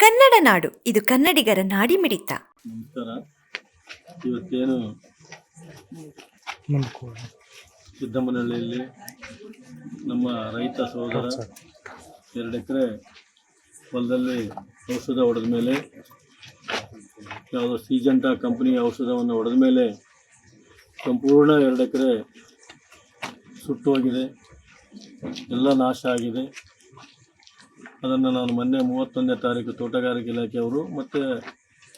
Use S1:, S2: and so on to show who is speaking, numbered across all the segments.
S1: ಕನ್ನಡ ನಾಡು. ಇದು ಕನ್ನಡಿಗರ ನಾಡಿಮಿಡಿತ.
S2: ನಮಸ್ಕಾರ. ಇವತ್ತೇನು? ಸಿದ್ದಮ್ಮನಹಳ್ಳಿಯಲ್ಲಿ ನಮ್ಮ ರೈತ ಸಹೋದರ ಎರಡು ಎಕರೆ ಹೊಲದಲ್ಲಿ ಔಷಧ ಹೊಡೆದ ಮೇಲೆ ಯಾವುದೋ ಸೀಜಂಟ ಕಂಪ್ನಿ ಔಷಧವನ್ನು ಹೊಡೆದ ಮೇಲೆ ಸಂಪೂರ್ಣ ಎರಡು ಎಕರೆ ಸುಟ್ಟು ಹೋಗಿದೆ ಎಲ್ಲ ನಾಶ ಆಗಿದೆ. ಅದನ್ನು ನಾನು ಮೊನ್ನೆ ಮೂವತ್ತೊಂದನೇ ತಾರೀಕು ತೋಟಗಾರಿಕೆ ಇಲಾಖೆಯವರು ಮತ್ತು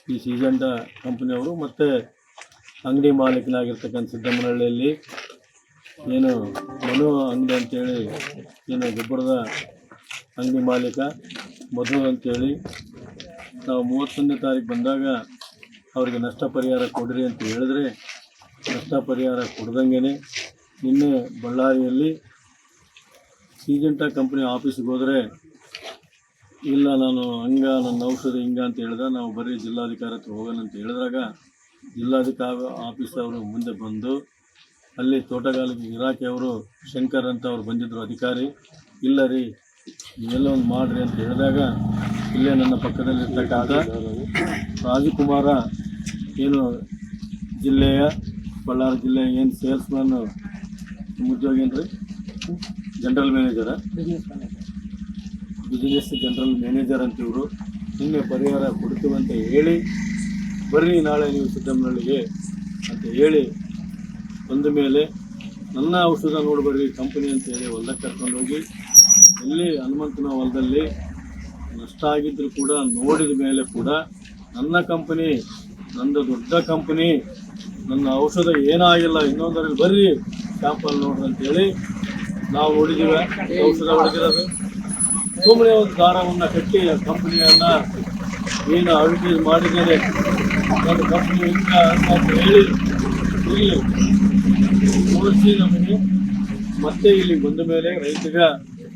S2: ಈ ಸೀಜಂಟ ಕಂಪ್ನಿಯವರು ಮತ್ತು ಅಂಗಡಿ ಮಾಲೀಕನಾಗಿರ್ತಕ್ಕಂಥ ಸಿದ್ದಮ್ಮನಹಳ್ಳಿಯಲ್ಲಿ ಏನು ಮನು ಅಂಗಡಿ ಅಂತೇಳಿ ಏನು ಗೊಬ್ಬರದ ಅಂಗಡಿ ಮಾಲೀಕ ಮಧು ಅಂತೇಳಿ ನಾವು ಮೂವತ್ತೊಂದನೇ ತಾರೀಕು ಬಂದಾಗ ಅವರಿಗೆ ನಷ್ಟ ಪರಿಹಾರ ಕೊಡ್ರಿ ಅಂತ ಹೇಳಿದ್ರೆ ನಷ್ಟ ಪರಿಹಾರ ಕೊಡ್ದಂಗೆ ನಿನ್ನೆ ಬಳ್ಳಾರಿಯಲ್ಲಿ ಸೀಜಂಟ ಕಂಪ್ನಿ ಆಫೀಸಿಗೆ ಹೋದರೆ ಇಲ್ಲ, ನಾನು ಹಂಗ, ನನ್ನ ಔಷಧಿ ಹಿಂಗ ಅಂತ ಹೇಳಿದ, ನಾವು ಬರೀ ಜಿಲ್ಲಾಧಿಕಾರಿ ಹತ್ರ ಹೋಗೋಣ ಅಂತ ಹೇಳಿದಾಗ ಜಿಲ್ಲಾಧಿಕಾರಿ ಆಫೀಸ್ ಅವರು ಮುಂದೆ ಬಂದು, ಅಲ್ಲಿ ತೋಟಗಾರಿಕೆ ಇಲಾಖೆಯವರು ಶಂಕರ್ ಅಂತ ಅವ್ರು ಬಂದಿದ್ದರು ಅಧಿಕಾರಿ, ಇಲ್ಲ ರೀ, ನೀವೆಲ್ಲ ಒಂದು ಮಾಡಿರಿ ಅಂತ ಹೇಳಿದಾಗ, ಇಲ್ಲೇ ನನ್ನ ಪಕ್ಕದಲ್ಲಿ ಇರ್ತಕ್ಕಂಥ ರಾಜಕುಮಾರ, ಏನು ಜಿಲ್ಲೆಯ, ಬಳ್ಳಾರಿ ಜಿಲ್ಲೆಯ ಏನು ಸೇಲ್ಸ್ಮನ್ ಉದ್ಯೋಗಿ ರೀ general manager. Business general manager ಅಂತ ಇವರು ನಿನ್ನೆ ಪರಿಹಾರ ಕೊಡ್ತೀವಿ ಅಂತ ಹೇಳಿ, ಬರ್ರಿ, ನಾಳೆ ನೀವು ಸಿದ್ದಮ್ಮನಹಳ್ಳಿಗೆ ಅಂತ ಹೇಳಿ ಬಂದ ಮೇಲೆ ನನ್ನ ಔಷಧ ನೋಡಿ ಬರ್ರಿ ಕಂಪನಿ ಅಂತ ಹೇಳಿ ಹೊಲಕ್ಕೆ ಕರ್ಕೊಂಡೋಗಿ ಎಲ್ಲಿ ಹನುಮಂತನ ಹೊಲದಲ್ಲಿ ನಷ್ಟ ಆಗಿದ್ದರೂ ಕೂಡ ನೋಡಿದ ಮೇಲೆ ಕೂಡ ನನ್ನ ಕಂಪನಿ ನಂದು ದೊಡ್ಡ ಕಂಪನಿ ನನ್ನ ಔಷಧ ಏನಾಗಿಲ್ಲ, ಇನ್ನೊಂದರಲ್ಲಿ ಬರ್ರಿ ಕ್ಯಾಂಪಲ್ಲಿ ನೋಡ್ರಿ ಅಂತೇಳಿ ನಾವು ಹೊಡಿದೀವಿ ಔಷಧ ಹೊಡೆದಿರೋದು. ಸುಮ್ಮನೆ ಒಂದು ದಾರವನ್ನು ಕಟ್ಟಿ ಕಂಪನಿಯನ್ನ ಏನು ಅಡುಗೆ ಮಾಡಿದರೆ ನನ್ನ ಕಂಪ್ನಿ ಇಲ್ಲ ಹೇಳಿ ಇಲ್ಲಿ ತೋರಿಸಿ ನಮಗೆ ಮತ್ತೆ ಇಲ್ಲಿ ಬಂದ ಮೇಲೆ ರೈತಗ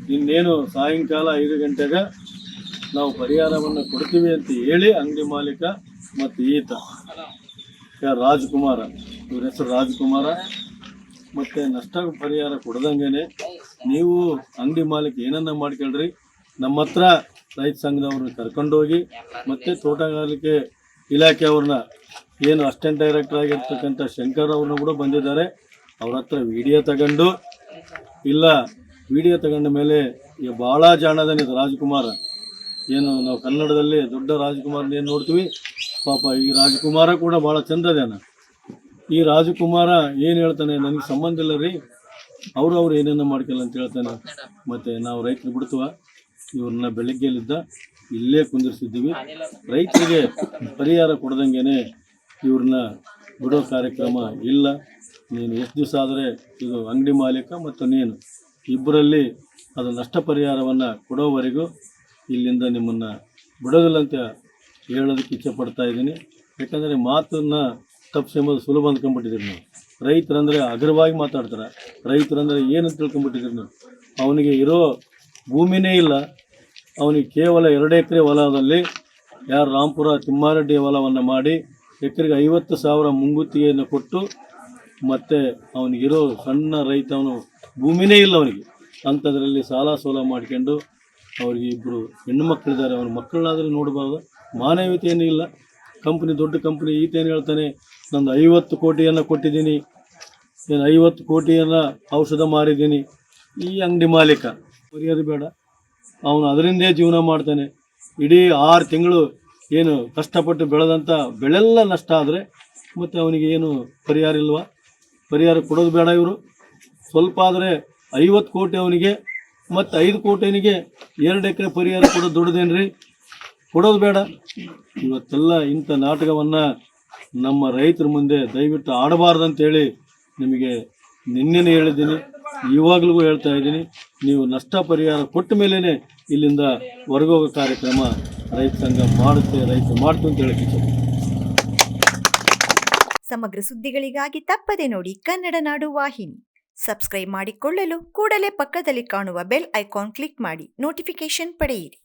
S2: ಇನ್ನೇನು ಸಾಯಂಕಾಲ ಐದು ಗಂಟೆಗೆ ನಾವು ಪರಿಹಾರವನ್ನು ಕೊಡ್ತೀವಿ ಅಂತ ಹೇಳಿ ಅಂಗಡಿ ಮಾಲೀಕ ಮತ್ತು ಈತ. ರಾಜ್ಕುಮಾರ. ಇವ್ರ ಹೆಸರು ರಾಜ್ಕುಮಾರ. ಮತ್ತು ನಷ್ಟ ಪರಿಹಾರ ಕೊಡ್ದಂಗೆ ನೀವು ಅಂಗಡಿ ಮಾಲೀಕ ಏನನ್ನ ಮಾಡ್ಕೊಳ್ರಿ? ನಮ್ಮ ಹತ್ರ ರೈತ ಸಂಘದವ್ರನ್ನ ಕರ್ಕೊಂಡೋಗಿ ಮತ್ತು ತೋಟಗಾರಿಕೆ ಇಲಾಖೆಯವ್ರನ್ನ ಏನು ಅಸಿಸ್ಟೆಂಟ್ ಡೈರೆಕ್ಟರ್ ಆಗಿರ್ತಕ್ಕಂಥ ಶಂಕರ್ ಅವ್ರನ್ನ ಕೂಡ ಬಂದಿದ್ದಾರೆ. ಅವ್ರ ಹತ್ರ ವಿಡಿಯೋ ತಗೊಂಡು, ಇಲ್ಲ, ವಿಡಿಯೋ ತಗೊಂಡ ಮೇಲೆ ಭಾಳ ಜಾಣದನಿದೆ ರಾಜ್ಕುಮಾರ. ಏನು ನಾವು ಕನ್ನಡದಲ್ಲಿ ದೊಡ್ಡ ರಾಜ್ಕುಮಾರ್ನ ಏನು ನೋಡ್ತೀವಿ? ಪಾಪ ಈ ರಾಜ್ಕುಮಾರ ಕೂಡ ಭಾಳ ಚಂದದೇನ ಈ ರಾಜಕುಮಾರ ಏನು ಹೇಳ್ತಾನೆ, ನನಗೆ ಸಂಬಂಧ ಇಲ್ಲ ರೀ. ಅವರು ಅವ್ರು ಏನೇನೋ ಮಾಡ್ಕಲ್ಲ ಅಂತ ಹೇಳ್ತಾನೆ. ಮತ್ತು ನಾವು ರೈತರು ಬಿಡ್ತೀವ. ಇವ್ರನ್ನ ಬೆಳಗ್ಗೆಯಲ್ಲಿದ್ದ ಇಲ್ಲೇ ಕುಂದಿರಿಸಿದ್ದೀವಿ. ರೈತರಿಗೆ ಪರಿಹಾರ ಕೊಡ್ದಂಗೆನೆ ಇವ್ರನ್ನ ಬಿಡೋ ಕಾರ್ಯಕ್ರಮ ಇಲ್ಲ. ನೀನು ಎಷ್ಟು ದಿವಸ ಆದರೆ ಇದು ಅಂಗಡಿ ಮಾಲೀಕ ಮತ್ತು ನೀನು ಇಬ್ಬರಲ್ಲಿ ಅದು ನಷ್ಟ ಪರಿಹಾರವನ್ನು ಕೊಡೋವರೆಗೂ ಇಲ್ಲಿಂದ ನಿಮ್ಮನ್ನು ಬಿಡೋದಿಲ್ಲ ಅಂತ ಹೇಳೋದಕ್ಕೆ ಇಚ್ಛೆ ಪಡ್ತಾ ಇದ್ದೀನಿ. ಯಾಕಂದರೆ ಮಾತನ್ನು ತಪ್ಪಿಸೋದು ಸುಲಭ ಅಂದ್ಕೊಂಡ್ಬಿಟ್ಟಿದ್ದೀರಿ ನೀವು. ರೈತರಂದರೆ ಅಗ್ರವಾಗಿ ಮಾತಾಡ್ತಾರೆ. ರೈತರಂದರೆ ಏನು ಅಂತ ತಿಳ್ಕೊಂಬಿಟ್ಟಿದ್ದೀರಿ ನೀವು. ಅವನಿಗೆ ಇರೋ ಭೂಮಿನೇ ಇಲ್ಲ. ಅವನಿಗೆ ಕೇವಲ ಎರಡು ಎಕರೆ ಹೊಲದಲ್ಲಿ ಯಾರು ರಾಂಪುರ ತಿಮ್ಮಾರೆಡ್ಡಿ ಹೊಲವನ್ನು ಮಾಡಿ ಎಕರೆಗೆ ಐವತ್ತು ಸಾವಿರ ಮುಂಗುತ್ತಿಗೆಯನ್ನು ಕೊಟ್ಟು ಮತ್ತು ಅವನಿಗಿರೋ ಸಣ್ಣ ರೈತ ಅವನು ಭೂಮಿನೇ ಇಲ್ಲ ಅವನಿಗೆ. ಅಂಥದ್ರಲ್ಲಿ ಸಾಲ ಸೋಲ ಮಾಡ್ಕೊಂಡು ಅವ್ರಿಗೆ ಇಬ್ಬರು ಹೆಣ್ಣು ಮಕ್ಕಳಿದ್ದಾರೆ. ಅವ್ರ ಮಕ್ಕಳನ್ನಾದರೂ ನೋಡಬಾರ್ದು ಮಾನವೀಯತೆ ಏನೂ ಇಲ್ಲ. ಕಂಪ್ನಿ, ದೊಡ್ಡ ಕಂಪ್ನಿ, ಈತೇನು ಹೇಳ್ತಾನೆ, ನಂದು ಐವತ್ತು ಕೋಟಿಯನ್ನು ಕೊಟ್ಟಿದ್ದೀನಿ. ಏನು ಐವತ್ತು ಕೋಟಿಯನ್ನು ಔಷಧ ಮಾರಿದ್ದೀನಿ. ಈ ಅಂಗಡಿ ಮಾಲೀಕ. ಮರ್ಯಾದೆ ಬೇಡ. ಅವನು ಅದರಿಂದೇ ಜೀವನ ಮಾಡ್ತಾನೆ. ಇಡೀ ಆರು ತಿಂಗಳು ಏನು ಕಷ್ಟಪಟ್ಟು ಬೆಳೆದಂಥ ಬೆಳೆಲ್ಲ ನಷ್ಟ ಆದರೆ ಮತ್ತು ಅವನಿಗೆ ಏನು ಪರಿಹಾರ ಇಲ್ವಾ? ಪರಿಹಾರ ಕೊಡೋದು ಬೇಡ ಇವರು. ಸ್ವಲ್ಪ ಆದರೆ ಐವತ್ತು ಕೋಟಿ ಅವನಿಗೆ, ಮತ್ತು ಐದು ಕೋಟಿನಿಗೆ ಎರಡು ಎಕರೆ ಪರಿಹಾರ ಕೊಡೋದು ದೊಡ್ಡದೇನ್ರಿ? ಕೊಡೋದು ಬೇಡ. ಇವತ್ತೆಲ್ಲ ಇಂಥ ನಾಟಕವನ್ನು ನಮ್ಮ ರೈತರ ಮುಂದೆ ದಯವಿಟ್ಟು ಆಡಬಾರ್ದಂತೇಳಿ ನಿಮಗೆ ನಿನ್ನೆನೇ ಹೇಳಿದ್ದೀನಿ. ಇವಾಗಲೂ ಹೇಳ್ತಾ ಇದ್ದೀನಿ, ನೀವು ನಷ್ಟ ಪರಿಹಾರ ಕೊಟ್ಟ ಮೇಲೇ ಇಲ್ಲಿಂದ ಹೊರಗೋಗೋ ಕಾರ್ಯಕ್ರಮ ರೈತ ಸಂಘ ಮಾಡುತ್ತೆ ರೈತರು ಮಾಡ್ತು ಅಂತ ಹೇಳಕ್ಕೆ
S1: ಸಮಗ್ರ ಸುದ್ದಿಗಳಿಗಾಗಿ ತಪ್ಪದೆ ನೋಡಿ ಕನ್ನಡ ನಾಡು ವಾಹಿನಿ. ಸಬ್ಸ್ಕ್ರೈಬ್ ಮಾಡಿಕೊಳ್ಳಲು ಕೂಡಲೇ ಪಕ್ಕದಲ್ಲಿ ಕಾಣುವ ಬೆಲ್ ಐಕಾನ್ ಕ್ಲಿಕ್ ಮಾಡಿ ನೋಟಿಫಿಕೇಶನ್ ಪಡೆಯಿರಿ.